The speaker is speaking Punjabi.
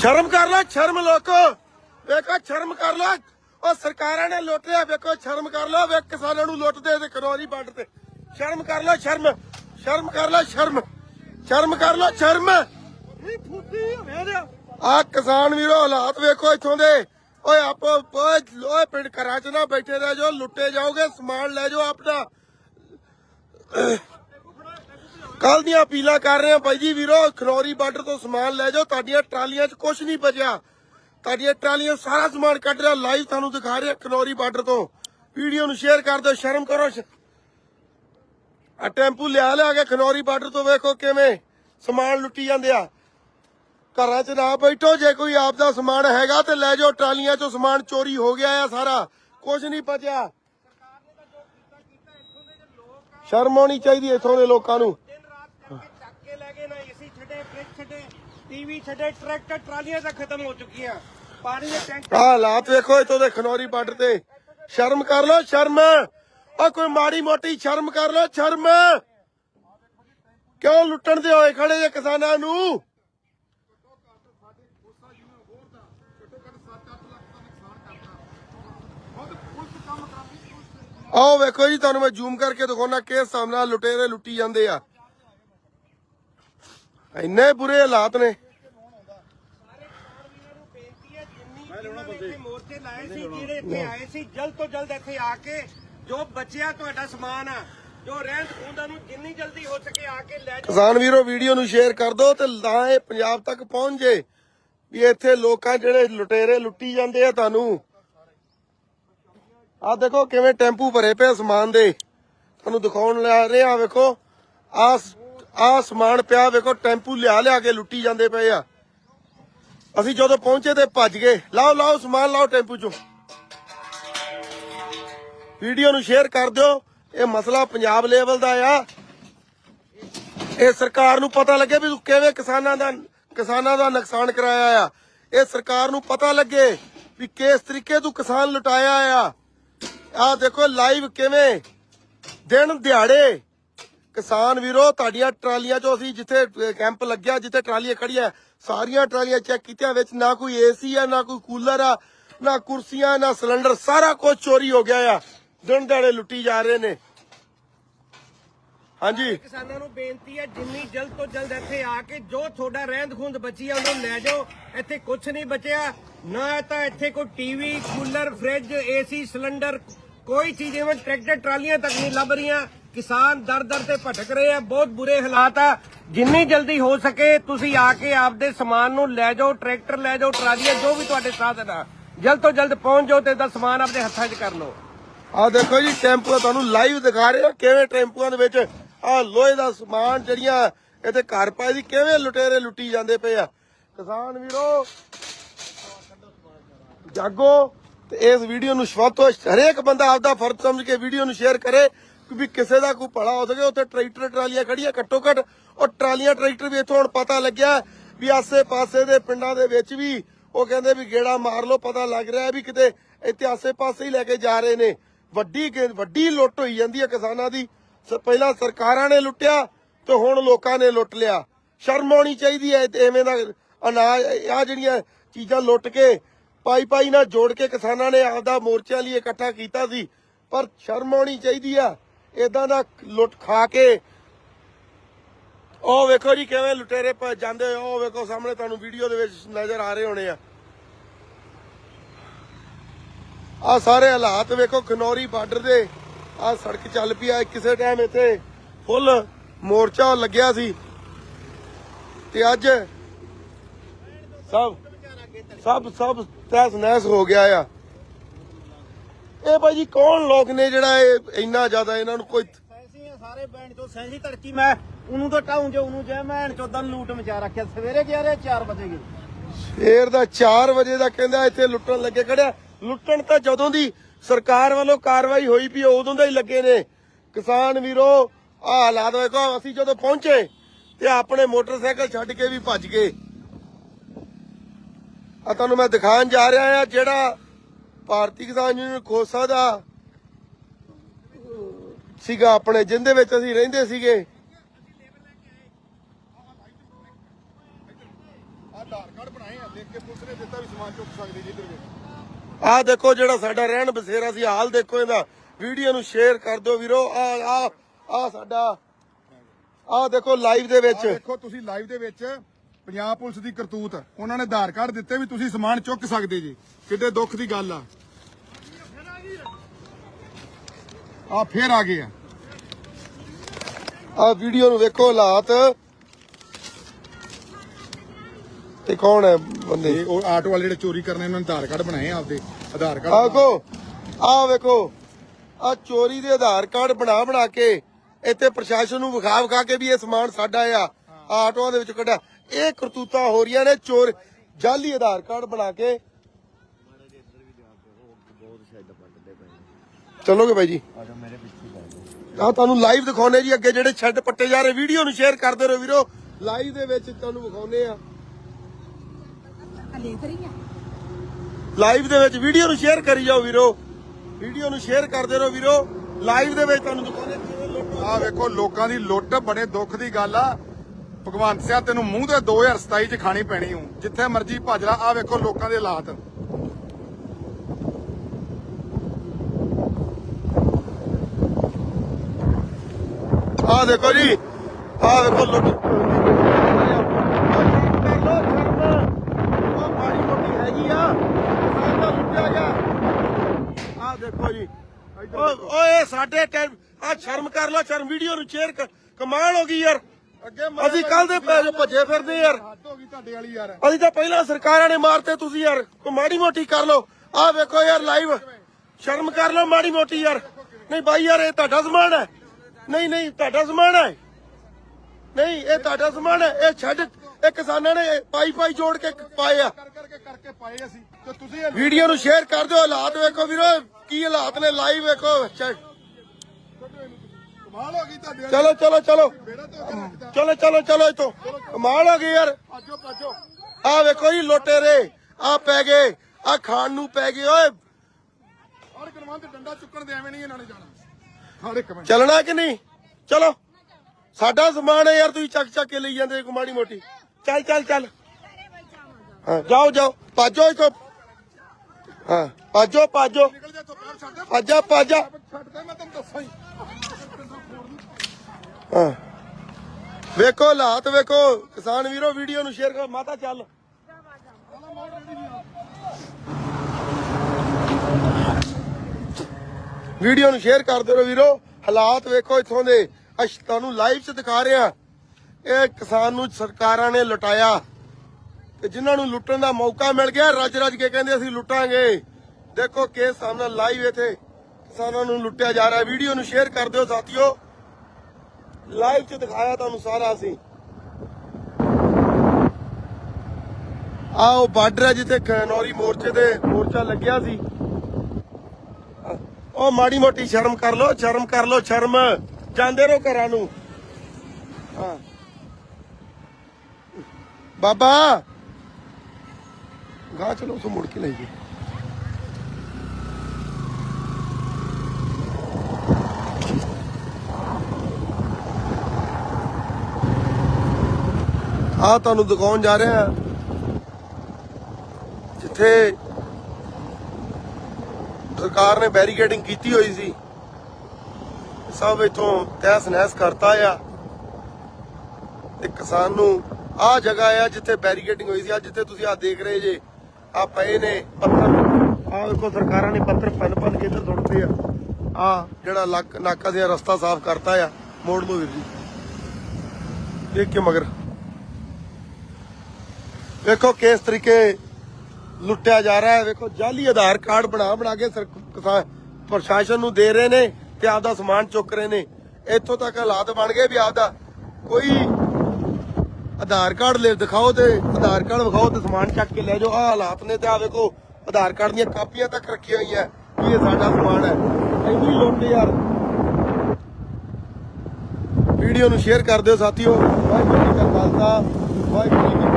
ਸ਼ਰਮ ਕਰ ਲੋ ਸ਼ਰਮ ਲੋਕੋ। ਵੇਖੋ ਸ਼ਰਮ ਕਰ ਲੋ। ਉਹ ਸਰਕਾਰਾਂ ਨੇ ਲੁੱਟ ਲਿਆ ਵੇਖੋ ਸ਼ਰਮ ਕਰ ਲੋ ਵੇ ਕਿਸਾਨਾਂ ਨੂੰ ਲੁੱਟਦੇ ਤੇ ਖਨੌਰੀ ਬੰਡ ਤੇ। ਸ਼ਰਮ ਕਰ ਲੋ ਸ਼ਰਮ। ਸ਼ਰਮ ਕਰ ਲੋ ਸ਼ਰਮ। ਸ਼ਰਮ ਕਰ ਲੋ ਸ਼ਰਮ। ਨਹੀਂ ਫੁੱਟੀ ਦੇ ਆ। ਕਿਸਾਨ ਵੀਰੋ ਹਾਲਾਤ ਵੇਖੋ ਇੱਥੋਂ ਦੇ। ਓਏ ਆਪੋ ਓਏ ਪਿੰਡ ਘਰਾਂ 'ਚ ਨਾ ਬੈਠੇ ਰਹਿ ਜਾਓ ਲੁੱਟੇ ਜਾਓਗੇ ਸਮਾਨ ਲੈ ਜਾਓ ਆਪਣਾ। ਕੱਲ ਦੀਆਂ ਅਪੀਲਾਂ ਕਰ ਰਹੇ ਆ ਬਾਈ ਜੀ ਵੀਰੋ, ਖਨੌਰੀ ਬਾਰਡਰ ਤੋਂ ਸਮਾਨ ਲੈ ਜਾਓ। ਤੁਹਾਡੀਆਂ ਟਰਾਲੀਆਂ 'ਚ ਕੁਝ ਨਹੀਂ ਬਚਿਆ। ਤੁਹਾਡੀਆਂ ਟਰਾਲੀਆਂ ਸਾਰਾ ਸਮਾਨ ਕੱਢ ਰਿਹਾ। ਲਾਈਵ ਤੁਹਾਨੂੰ ਦਿਖਾ ਰਿਹਾ ਖਨੌਰੀ ਬਾਰਡਰ ਤੋਂ। ਵੀਡੀਓ ਨੂੰ ਸ਼ੇਅਰ ਕਰ ਦਿਓ, ਸ਼ਰਮ ਕਰੋ। ਆ ਟੈਂਪੂ ਲਿਆ ਲਿਆ ਕੇ ਖਨੌਰੀ ਬਾਰਡਰ ਤੋਂ ਵੇਖੋ ਕਿਵੇਂ ਸਮਾਨ ਲੁੱਟੀ ਜਾਂਦੇ ਆ। ਘਰਾਂ 'ਚ ਨਾ ਬੈਠੋ, ਜੇ ਕੋਈ ਆਪ ਦਾ ਸਮਾਨ ਹੈਗਾ ਤੇ ਲੈ ਜਾਓ। ਟਰਾਲੀਆਂ 'ਚੋਂ ਸਮਾਨ ਚੋਰੀ ਹੋ ਗਿਆ ਆ ਸਾਰਾ। ਕੁਝ ਨਹੀਂ ਬਚਿਆ। ਸ਼ਰਮ ਆਉਣੀ ਚਾਹੀਦੀ ਇਥੋਂ ਦੇ ਲੋਕਾਂ ਨੂੰ। ਚੱਕ ਨਾ ਏਸੀ ਛੱਡੇ ਫ੍ਰਿਜ ਛੱਡੇ ਟੀਵੀ ਛੱਡੇ, ਟਰੈਕਟਰ, ਟਰਾਲੀਆਂ ਤਾਂ ਖਤਮ ਹੋ ਚੁੱਕੀਆਂ। ਪਾਣੀ ਦੇ ਟੈਂਕ ਆਹ ਹਾਲਾਤ ਵੇਖੋ ਇਥੋਂ ਦੇ ਖਨੌਰੀ ਬਾਰਡਰ ਤੇ। ਸ਼ਰਮ ਕਰ ਲੋ ਸ਼ਰਮ। ਆ ਕੋਈ ਮਾੜੀ ਮੋਟੀ ਸ਼ਰਮ ਕਰ ਲੋ ਸ਼ਰਮ। ਕਿਉਂ ਲੁੱਟਣ ਦੇ ਹੋਏ ਖੜੇ ਜੇ ਕਿਸਾਨਾਂ ਨੂੰ? ਆਓ ਵੇਖੋ ਜੀ, ਤੁਹਾਨੂੰ ਮੈਂ ਜ਼ੂਮ ਕਰਕੇ ਦਿਖਾਉਣਾ ਕਿਸ ਸਾਹਮਣਾ ਲੁਟੇਰੇ ਲੁੱਟੀ ਜਾਂਦੇ ਆ। ਇੰਨੇ ਬੁਰੇ ਹਾਲਾਤ ਨੇ। ਬੇਨਤੀ ਹੈ ਜਿੰਨੀ ਜਿਨ੍ਹਾਂ ਨੇ ਇੱਥੇ ਮੋਰਚੇ ਲਾਏ ਸੀ ਜਿਹੜੇ ਇੱਥੇ ਆਏ ਸੀ ਜਲਦ ਤੋਂ ਜਲਦ ਇੱਥੇ ਆ ਕੇ ਜੋ ਬਚਿਆ ਤੁਹਾਡਾ ਸਮਾਨ ਆ ਜੋ ਰਹਿੰਦ ਖੂੰਦਾਂ ਨੂੰ ਜਿੰਨੀ ਜਲਦੀ ਹੋ ਸਕੇ ਆ ਕੇ ਲੈ ਜਾਓ। ਕਿਸਾਨ ਵੀਰੋ ਵੀਡੀਓ ਨੂੰ ਸ਼ੇਅਰ ਕਰ ਦਿਓ ਤੇ ਇਹ ਪੰਜਾਬ ਤੱਕ ਪਹੁੰਚ ਜੇ ਵੀ ਇੱਥੇ ਲੋਕਾਂ ਜਿਹੜੇ ਲੁਟੇਰੇ ਲੁੱਟੀ ਜਾਂਦੇ ਆ ਤੁਹਾਨੂੰ। ਆ ਦੇਖੋ ਕਿਵੇਂ ਟੈਂਪੂ ਭਰੇ ਪਏ ਸਮਾਨ ਦੇ। ਤੁਹਾਨੂੰ ਦਿਖਾਉਣ ਲੈ ਰਹੇ ਆ ਵੇਖੋ। ਆ ਆ ਸਮਾਨ ਪਿਆ, ਵੇਖੋ, ਟੈਂਪੂ ਲਿਆ ਲਿਆ ਕੇ ਲੁੱਟੀ ਜਾਂਦੇ ਪਏ ਆ। ਅਸੀਂ ਜਦੋਂ ਪਹੁੰਚੇ ਤੇ ਭੱਜ ਗਏ। ਲਾਓ ਲਾਓ ਸਮਾਨ, ਲਾਓ ਟੈਂਪੂ ਚੋਂ। ਵੀਡੀਓ ਨੂੰ ਸ਼ੇਅਰ ਕਰ ਦਿਓ। ਇਹ ਮਸਲਾ ਪੰਜਾਬ ਲੈਵਲ ਦਾ ਆ। ਇਹ ਸਰਕਾਰ ਨੂੰ ਪਤਾ ਲੱਗੇ ਵੀ ਤੂੰ ਕਿਵੇਂ ਕਿਸਾਨਾਂ ਦਾ ਕਿਸਾਨਾਂ ਦਾ ਨੁਕਸਾਨ ਕਰਾਇਆ ਆ। ਇਹ ਸਰਕਾਰ ਨੂੰ ਪਤਾ ਲੱਗੇ ਵੀ ਕਿਸ ਤਰੀਕੇ ਤੂੰ ਕਿਸਾਨ ਲੁਟਾਇਆ ਆ। ਆ ਦੇਖੋ ਲਾਈਵ ਕਿਵੇਂ? ਦਿਨ ਦਿਹਾੜੇ ਕਿਸਾਨ ਵੀਰੋ, ਤੁਹਾਡੀਆਂ ਟਰਾਲੀਆਂ ਚੋਂ ਅਸੀਂ ਜਿੱਥੇ ਕੈਂਪ ਲੱਗਿਆ, ਜਿੱਥੇ ਟਰਾਲੀਆਂ ਖੜੀਆਂ ਸਾਰੀਆਂ ਟਰਾਲੀਆਂ ਚੈੱਕ ਕੀਤੀਆਂ, ਵਿੱਚ ਨਾ ਕੋਈ ਏਸੀ ਆ, ਨਾ ਕੋਈ ਕੂਲਰ ਆ, ਨਾ ਕੁਰਸੀਆਂ, ਨਾ ਸਿਲੰਡਰ, ਸਾਰਾ ਕੁਝ ਚੋਰੀ ਹੋ ਗਿਆ ਆ। ਦਿਨ ਦਿਹਾੜੇ ਲੁੱਟੀ ਜਾ ਰਹੇ ਨੇ। ਹਾਂਜੀ। ਕਿਸਾਨਾਂ ਨੂੰ ਬੇਨਤੀ ਹੈ, ਜਿੰਨੀ ਜਲਦ ਤੋਂ ਜਲਦ ਇੱਥੇ ਆ ਕੇ ਜੋ ਤੁਹਾਡਾ ਰਹਿੰਦ ਖੂੰਦ ਬਚੀ ਆ, ਉਹਨੂੰ ਲੈ ਜਾਓ। ਇੱਥੇ ਕੁਝ ਨਹੀਂ ਬਚਿਆ। ਨਾ ਤਾਂ ਇੱਥੇ ਕੋਈ TV, cooler, fridge AC cylinder, ਕੋਈ ਚੀਜ਼, ਇਵਨ ਟਰੈਕਟਰ, ਟਰਾਲੀਆਂ ਤੱਕ ਨਹੀਂ ਲੱਭ ਰਹੀਆਂ। ਕਿਸਾਨ ਦਰ ਦਰ ਤੇ ਭਟਕ ਰਹੇ ਆ, ਬਹੁਤ ਬੁਰੇ ਹਾਲਾਤ ਆ। ਜਿੰਨੀ ਜਲਦੀ ਹੋ ਸਕੇ ਤੁਸੀਂ ਆ ਕੇ ਆਪਦੇ ਸਮਾਨ ਨੂੰ ਲੈ ਜਾਓ, ਟਰੈਕਟਰ ਲੈ ਜਾਓ, ਟਰਾਲੀਆਂ, ਜੋ ਵੀ ਤੁਹਾਡੇ ਸਾਧਨ ਆ, ਜਲਦ ਤੋਂ ਜਲਦ ਪਹੁੰਚ ਜਾਓ ਤੇ ਇਹਦਾ ਸਮਾਨ ਆਪਦੇ ਹੱਥਾਂ 'ਚ ਕਰ ਲਓ। ਆ ਦੇਖੋ ਜੀ ਟੈਂਪੂ ਤੁਹਾਨੂੰ ਲਾਈਵ ਦਿਖਾ ਰਹੇ ਆ, ਕਿਵੇਂ ਟੈਂਪੂਆਂ ਦੇ ਵਿੱਚ ਆ ਲੋਹੇ ਦਾ ਸਮਾਨ ਜਿਹੜੀਆਂ ਇੱਥੇ ਘਰ ਪਾਏ ਦੀ ਕਿਵੇਂ ਲੁਟੇਰੇ ਲੁੱਟੀ ਜਾਂਦੇ ਪਏ ਆ। ਕਿਸਾਨ ਵੀਰੋ, ਜਾਗੋ ਤੇ ਇਸ ਵੀਡੀਓ ਨੂੰ ਵੱਧ ਤੋਂ ਹਰੇਕ ਬੰਦਾ ਆਪਦਾ ਫਰਜ਼ ਸਮਝ ਕੇ ਵੀਡੀਓ ਨੂੰ ਸ਼ੇਅਰ ਕਰੇ। ਵੀ ਕਿਸੇ ਦਾ ਕੋਈ ਭਲਾ ਹੋ ਸਕੇ, ਉੱਥੇ ਟਰੈਕਟਰ ਟਰਾਲੀਆਂ ਖੜੀਆਂ ਘੱਟੋ ਘੱਟ। ਉਹ ਟਰਾਲੀਆਂ ਟਰੈਕਟਰ ਵੀ ਇੱਥੋਂ ਹੁਣ ਪਤਾ ਲੱਗਿਆ ਵੀ ਆਸੇ-ਪਾਸੇ ਦੇ ਪਿੰਡਾਂ ਦੇ ਵਿੱਚ ਵੀ ਉਹ ਕਹਿੰਦੇ ਵੀ ਗੇੜਾ ਮਾਰ ਲਓ, ਪਤਾ ਲੱਗ ਰਿਹਾ ਵੀ ਕਿਤੇ ਇੱਥੇ ਆਸੇ-ਪਾਸੇ ਹੀ ਲੈ ਕੇ ਜਾ ਰਹੇ ਨੇ। ਵੱਡੀ ਵੱਡੀ ਲੁੱਟ ਹੋਈ ਜਾਂਦੀ ਹੈ ਕਿਸਾਨਾਂ ਦੀ। ਸ- ਪਹਿਲਾਂ ਸਰਕਾਰਾਂ ਨੇ ਲੁੱਟਿਆ ਤੇ ਹੁਣ ਲੋਕਾਂ ਨੇ ਲੁੱਟ ਲਿਆ। ਸ਼ਰਮ ਆਉਣੀ ਚਾਹੀਦੀ ਹੈ ਤੇ ਐਵੇਂ ਦਾ ਅਨਾਜ ਆ ਜਿਹੜੀਆਂ ਚੀਜ਼ਾਂ ਲੁੱਟ ਕੇ ਪਾਈ ਪਾਈ ਨਾਲ ਜੋੜ ਕੇ ਕਿਸਾਨਾਂ ਨੇ ਆਪਦਾ ਮੋਰਚਿਆਂ ਲਈ ਇਕੱਠਾ ਕੀਤਾ ਸੀ। ਪਰ ਸ਼ਰਮ ਆਉਣੀ ਚਾਹੀਦੀ ਆ। ਇਦਾਂ ਦਾ ਲੁੱਟ ਖਾ ਕੇ ਉਹ ਵੇਖੋ ਜੀ ਕਿਵੇਂ ਲੁਟੇਰੇ ਜਾਂਦੇ ਉਹ ਵੇਖੋ ਸਾਹਮਣੇ ਤੁਹਾਨੂੰ ਵੀਡੀਓ ਦੇ ਵਿੱਚ ਨਜ਼ਰ ਆ ਰਹੇ ਹੋਣੇ ਆ। ਆ ਸਾਰੇ ਹਾਲਾਤ ਵੇਖੋ, ਖਨੌਰੀ ਬਾਰਡਰ ਦੇ, ਆ ਸੜਕ ਚੱਲ ਪਈ ਆ, ਕਿਸੇ ਟਾਈਮ ਇੱਥੇ ਫੁੱਲ ਮੋਰਚਾ ਲੱਗਿਆ ਸੀ। ਤੇ ਅੱਜ ਸਭ ਸਭ ਸਭ ਤਹਿਸ ਨਹਿਸ ਹੋ ਗਿਆ ਆ। ਇਹ ਭਾਈ ਜੀ ਕੌਣ ਲੋਕ ਨੇ ਜਿਹੜਾ ਇਹ ਇੰਨਾ ਜ਼ਿਆਦਾ ਇਹਨਾਂ ਨੂੰ ਕੋਈ ਸੈਂਸੀ ਆ ਸਾਰੇ ਬੈਂਡ ਚੋਂ ਸੈਂਸੀ ਤੜਕੀ ਮੈਂ ਉਹਨੂੰ ਤਾਂ ਟਾਉਂ ਜੋ ਉਹਨੂੰ ਜੇ ਮੈਂ ਚੋਦਾਂ ਲੂਟ ਮਚਾ ਰੱਖਿਆ। ਸਵੇਰੇ ਗਿਆ ਰੇ 4 ਵਜੇ ਗਏ ਸ਼ੇਰ ਦਾ 4 ਵਜੇ ਦਾ ਕਹਿੰਦਾ ਇੱਥੇ ਲੁੱਟਣ ਲੱਗੇ ਖੜਿਆ। ਲੁੱਟਣ ਤਾਂ ਜਦੋਂ ਦੀ ਸਰਕਾਰ ਵੱਲੋਂ ਕਾਰਵਾਈ ਹੋਈ ਪਈ ਉਦੋਂ ਦਾ ਹੀ ਲੱਗੇ ਨੇ। ਕਿਸਾਨ ਵੀਰੋ ਆ ਹਾਲਾਤ ਵੇਖੋ ਅਸੀਂ ਜਦੋਂ ਪਹੁੰਚੇ ਤੇ ਆਪਣੇ ਮੋਟਰਸਾਈਕਲ ਛੱਡ ਕੇ ਵੀ ਭੱਜ ਗਏ। ਆ ਤੁਹਾਨੂੰ ਮੈਂ ਦਿਖਾਉਣ ਜਾ ਰਿਹਾ ਆ ਜਿਹੜਾ ਭਾਰਤੀ ਕਿਸਾਨ ਯੂਨੀਅਨ ਖੋਸਾ ਦਾ ਸੀਗਾ ਆਪਣੇ, ਜਿੰਦੇ ਵਿੱਚ ਅਸੀਂ ਰਹਿੰਦੇ ਸੀਗੇ। ਆ ਆਹ ਦੇਖੋ ਜਿਹੜਾ ਸਾਡਾ ਰਹਿਣ ਬਸੇਰਾ ਸੀ, ਹਾਲ ਦੇਖੋ ਇਹਦਾ। ਵੀਡੀਓ ਨੂੰ ਸ਼ੇਅਰ ਕਰ ਦਿਓ ਵੀਰੋ। ਆ ਆ ਆ ਸਾਡਾ ਆਹ ਦੇਖੋ ਲਾਈਵ ਦੇ ਆ ਵਿੱਚ ਦੇਖੋ ਤੁਸੀਂ ਲਾਈਵ ਦੇ ਵਿੱਚ। ਪੰਜਾਬ ਪੁਲਿਸ ਦੀ ਕਰਤੂਤ। ਉਹਨਾਂ ਨੇ ਆਧਾਰ ਕਾਰਡ ਦਿੱਤੇ ਵੀ ਤੁਸੀਂ ਸਮਾਨ ਚੁੱਕ ਸਕਦੇ ਜੀ। ਕਿੱਡੇ ਦੁੱਖ ਦੀ ਗੱਲ ਆ। ਆ ਫੇਰ ਆ ਗਏ ਆ। ਆ ਵੀਡੀਓ ਨੂੰ ਵੇਖੋ ਹਾਲਾਤ। ਤੇ ਕੌਣ ਹੈ ਬੰਦੇ? ਇਹ ਉਹ ਆਟੋ ਵਾਲੇ ਜਿਹੜੇ ਚੋਰੀ ਕਰਨੇ ਉਹਨਾਂ ਨੇ ਆਧਾਰ ਕਾਰਡ ਬਣਾਏ ਆ ਆਪਦੇ। ਆਧਾਰ ਕਾਰਡ ਆਗੋ ਆ ਵੇਖੋ ਆ ਚੋਰੀ ਦੇ ਆਧਾਰ ਕਾਰਡ ਬਣਾ ਬਣਾ ਕੇ ਇੱਥੇ ਪ੍ਰਸ਼ਾਸਨ ਨੂੰ ਵਿਖਾ ਵਿਖਾ ਕੇ ਵੀ ਇਹ ਸਮਾਨ ਸਾਡਾ ਆ। ਆਟੋਆਂ ਦੇ ਵਿੱਚ ਕੱਢਿਆ। ਇਹ ਕਰਤੂਤਾਂ ਹੋ ਰਹੀਆਂ ਨੇ, ਚੋਰ ਜਾਲੀ ਆਧਾਰ ਕਾਰਡ ਬਣਾ ਕੇ। ਚਲੋਗੇ ਬਾਈ ਜੀ? ਆ ਤੁਹਾਨੂੰ ਲਾਈਵ ਦਿਖਾਉਨੇ ਜੀ ਅੱਗੇ ਜਿਹੜੇ ਛੱਡ ਪੱਟੇ ਜਾ ਰਹੇ ਵੀਡੀਓ ਨੂੰ ਸ਼ੇਅਰ ਕਰਦੇ ਰਹੋ ਵੀਰੋ। ਲਾਈਵ ਦੇ ਵਿੱਚ ਤੁਹਾਨੂੰ ਵਿਖਾਉਨੇ ਆ। ਲਾਈਵ ਦੇ ਵਿੱਚ ਵੀਡੀਓ ਨੂੰ ਸ਼ੇਅਰ ਕਰੀ ਜਾਓ ਵੀਰੋ। ਵੀਡੀਓ ਨੂੰ ਸ਼ੇਅਰ ਕਰਦੇ ਰਹੋ ਵੀਰੋ। ਲਾਈਵ ਦੇ ਵਿੱਚ ਤੁਹਾਨੂੰ ਦਿਖਾਉਨੇ ਆ। ਵੇਖੋ, ਲੋਕਾਂ ਦੀ ਲੁੱਟ ਬੜੇ ਦੁੱਖ ਦੀ ਗੱਲ ਆ। ਭਗਵੰਤ ਸਿੰਘ ਤੈਨੂੰ ਮੂੰਹ ਤੇ 2027 ਚ ਖਾਣੀ ਪੈਣੀ ਹੂੰ ਜਿੱਥੇ ਮਰਜ਼ੀ ਭੱਜ ਲਾ ਆ ਵੇਖੋ ਲੋਕਾਂ ਦੇ ਹਾਲਾਤ। ਆ ਦੇਖੋ ਜੀ ਆ ਦੇਖੋ ਲੁੱਟ ਲੁੱਟਿਆ ਗਿਆ। ਆ ਦੇਖੋ ਜੀ ਓ- ਓਏ, ਸਾਡੇ ਟਾਈਮ ਆ ਸ਼ਰਮ ਕਰ ਲਓ, ਸ਼ਰਮ, ਵੀਡੀਓ ਨੂੰ ਸ਼ੇਅਰ ਕਮਾਲ ਹੋ ਗਈ ਯਾਰ। ਅਸੀਂ ਕੱਲ ਦੇ ਪੈ ਭੱਜੇ ਫਿਰਦੇ ਯਾਰ। ਅਸੀਂ ਤਾਂ ਪਹਿਲਾਂ ਸਰਕਾਰਾਂ ਨੇ ਮਾਰਤੇ ਤੁਸੀਂ ਯਾਰ ਕੋ ਮਾੜੀ ਮੋਟੀ ਕਰ ਲਓ। ਆ ਵੇਖੋ ਯਾਰ ਲਾਈਵ ਸ਼ਰਮ ਕਰ ਲਓ ਮਾੜੀ ਮੋਟੀ ਯਾਰ। ਨਹੀਂ ਬਾਈ ਯਾਰ ਇਹ ਤੁਹਾਡਾ ਸਮਾਨ ਹੈ। ਨਹੀਂ ਨਹੀਂ ਤੁਹਾਡਾ ਸਮਾਨ ਹੈ। ਨਹੀਂ ਇਹ ਤੁਹਾਡਾ ਸਮਾਨ ਹੈ। ਇਹ ਛੱਡ ਇਹ ਕਿਸਾਨਾਂ ਨੇ ਪਾਈ ਪਾਈ ਜੋੜ ਕੇ ਪਾਏ ਆ। ਕਰ ਕਰਕੇ ਕਰਕੇ ਪਾਏ ਅਸੀਂ। ਤੇ ਤੁਸੀਂ ਵੀਡੀਓ ਨੂੰ ਸ਼ੇਅਰ ਕਰ ਦਿਓ ਹਾਲਾਤ ਵੇਖੋ ਵੀਰੋ। ਕੀ ਹਾਲਾਤ ਨੇ? ਲਾਈਵ ਵੇਖੋ। ਕਮਾਲ ਹੋ ਗਈ ਤੁਹਾਡੇ ਵਾਲੀ। ਚਲੋ ਚਲੋ। ਚਲੋ ਚਲੋ ਚਲੋ ਚਲੋ ਇਤੋਂ ਕਮਾਲ ਹੋ ਗਈ ਯਾਰ। ਭੱਜੋ ਭੱਜੋ। ਆ ਵੇਖੋ ਜੀ ਲੁੱਟੇਰੇ ਆ ਪੈ ਗਏ। ਆ ਖਾਣ ਨੂੰ ਪੈ ਗਏ ਓਏ। ਹਰ ਗਰਮਾਂ ਤੇ ਡੰਡਾ ਚੁੱਕਣ ਦੇ ਐਵੇਂ ਨਹੀਂ ਇਹਨਾਂ ਨੇ ਜਾਣਾ। ਹਰ ਇੱਕ ਮਿੰਟ ਚੱਲਣਾ ਕਿ ਨਹੀਂ? ਚਲੋ। ਸਾਡਾ ਸਮਾਨ ਹੈ ਯਾਰ ਤੁਸੀਂ ਚੱਕ ਚੱਕ ਕੇ ਲਈ ਜਾਂਦੇ ਕੋ ਮਾੜੀ ਮੋਟੀ। ਚੱਲ ਚੱਲ ਚੱਲ। ਹਾਂ ਜਾਓ ਜਾਓ। ਪਾਜੋ ਇਥੋਂ ਹਾਂ ਪਾਜੋ ਪਾਜੋ ਪਾਜਾ ਪਾਜਾ ਛੱਡ ਦੇ ਮੈਂ ਤੈਨੂੰ ਦੱਸਾਂ ਹੀ। ਹਾਂ। ਵੇਖੋ ਹਾਲਾਤ, ਵੇਖੋ। ਕਿਸਾਨ ਵੀਰੋ, ਵੀਡੀਓ ਨੂੰ ਸ਼ੇਅਰ ਕਰੋ। ਮਾਤਾ, ਚੱਲ। ਵੀਡੀਓ ਨੂੰ ਸ਼ੇਅਰ ਕਰਦੇ ਰਹੋ ਵੀਰੋ। ਹਾਲਾਤ ਵੇਖੋ ਇੱਥੋਂ ਦੇ। ਅਸ਼, ਤੁਹਾਨੂੰ ਲਾਈਵ 'ਚ ਦਿਖਾ ਰਿਹਾ। ਇਹ ਕਿਸਾਨ ਨੂੰ ਸਰਕਾਰਾਂ ਨੇ ਲੁਟਾਇਆ। ਤੇ ਜਿਨ੍ਹਾਂ ਨੂੰ ਲੁੱਟਣ ਦਾ ਮੌਕਾ ਮਿਲ ਗਿਆ ਰੱਜ ਰੱਜ ਕੇ ਕਹਿੰਦੇ ਅਸੀਂ ਲੁੱਟਾਂਗੇ। ਦੇਖੋ ਕੇਸ ਸਾਹਮਣੇ ਲਾਈਵ ਇੱਥੇ ਕਿਸਾਨਾਂ ਨੂੰ ਲੁੱਟਿਆ ਜਾ ਰਿਹਾ। ਵੀਡੀਓ ਨੂੰ ਸ਼ੇਅਰ ਕਰ ਦਿਓ ਸਾਥੀਓ। ਲਾਈਵ 'ਚ ਦਿਖਾਇਆ ਤੁਹਾਨੂੰ ਸਾਰਾ ਅਸੀਂ। ਆਓ, ਬਾਰਡਰ ਹੈ ਜਿੱਥੇ ਖਨੌਰੀ ਮੋਰਚੇ ਤੇ ਮੋਰਚਾ ਲੱਗਿਆ ਸੀ। ਉਹ ਮਾੜੀ ਮੋਟੀ ਸ਼ਰਮ ਕਰ ਲੋ ਸ਼ਰਮ ਕਰ ਲੋ ਸ਼ਰਮ। ਜਾਂਦੇ ਰਹੋ ਘਰਾਂ ਨੂੰ। ਹਾਂ। ਬਾਬਾ। ਗਾ ਚਲੋ ਸੋ ਮੁੜ ਕੇ ਲੈ ਆ ਤੁਹਾਨੂੰ ਦਿਖਾਉਣ ਜਾ ਰਿਹਾ ਹਾਂ। ਜਿੱਥੇ ਸਰਕਾਰ ਨੇ ਬੈਰੀਕੇਡਿੰਗ ਕੀਤੀ ਹੋਈ ਸੀ। ਸਭ ਇਥੋਂ ਤਹਿਸ ਨਹਿਸ ਕਰਤਾ ਆ। ਤੇ ਕਿਸਾਨ ਨੂੰ ਆ ਜਗ੍ਹਾ ਆ ਜਿੱਥੇ ਬੈਰੀਕੇਡਿੰਗ ਹੋਈ ਸੀ। ਆ ਜਿੱਥੇ ਤੁਸੀਂ ਆ ਦੇਖ ਰਹੇ ਜੇ ਆ ਪਏ ਨੇ ਪੱਥਰ। ਆ ਵੇਖੋ ਸਰਕਾਰਾਂ ਨੇ ਪੱਥਰ ਪੰਨ ਪੰਨ ਕੇ ਇੱਧਰ ਸੁੱਟਦੇ ਆ। ਆ ਜਿਹੜਾ ਲੱਕ ਨਾਕਾ ਸੀ ਰਸਤਾ ਸਾਫ਼ ਕਰਤਾ ਆ। ਮੋੜ ਲਓ ਵੀਰ ਜੀ। ਦੇਖ ਕੇ ਮਗਰ। ਵੇਖੋ ਕਿਸ ਤਰੀਕੇ ਲੁੱਟਿਆ ਜਾ ਰਿਹਾ ਹੈ। ਵੇਖੋ, ਜਾਲੀ ਆਧਾਰ ਕਾਰਡ ਬਣਾ ਬਣਾ ਕੇ ਪ੍ਰਸ਼ਾਸਨ ਨੂੰ ਦੇ ਰਹੇ ਨੇ ਤੇ ਆਪਦਾ ਸਮਾਨ ਚੁੱਕ ਰਹੇ ਨੇ। ਇੱਥੋਂ ਤੱਕ ਹਾਲਾਤ ਬਣ ਗਏ ਵੀ ਆਪਦਾ ਕੋਈ ਆਧਾਰ ਕਾਰਡ ਲੈ ਦਿਖਾਓ ਤੇ ਆਧਾਰ ਕਾਰਡ ਵਿਖਾਓ ਤੇ ਸਮਾਨ ਚੱਕ ਕੇ ਲੈ ਜਾਓ। ਆ ਹਾਲਾਤ ਨੇ ਤੇ ਆ ਵੇਖੋ, ਆਧਾਰ ਕਾਰਡ ਦੀਆਂ ਕਾਪੀਆਂ ਤੱਕ ਰੱਖੀਆਂ ਹੋਈਆਂ ਵੀ ਇਹ ਸਾਡਾ ਸਮਾਨ ਹੈ। ਇੰਨੀ ਲੁੱਟ ਯਾਰ। ਵੀਡੀਓ ਨੂੰ ਸ਼ੇਅਰ ਕਰ ਦਿਓ ਸਾਥੀਓ। ਵਾਹਿਗੁਰੂ ਜੀ ਕਾ ਖਾਲਸਾ, ਵਾਹਿਗੁਰੂ ਜੀ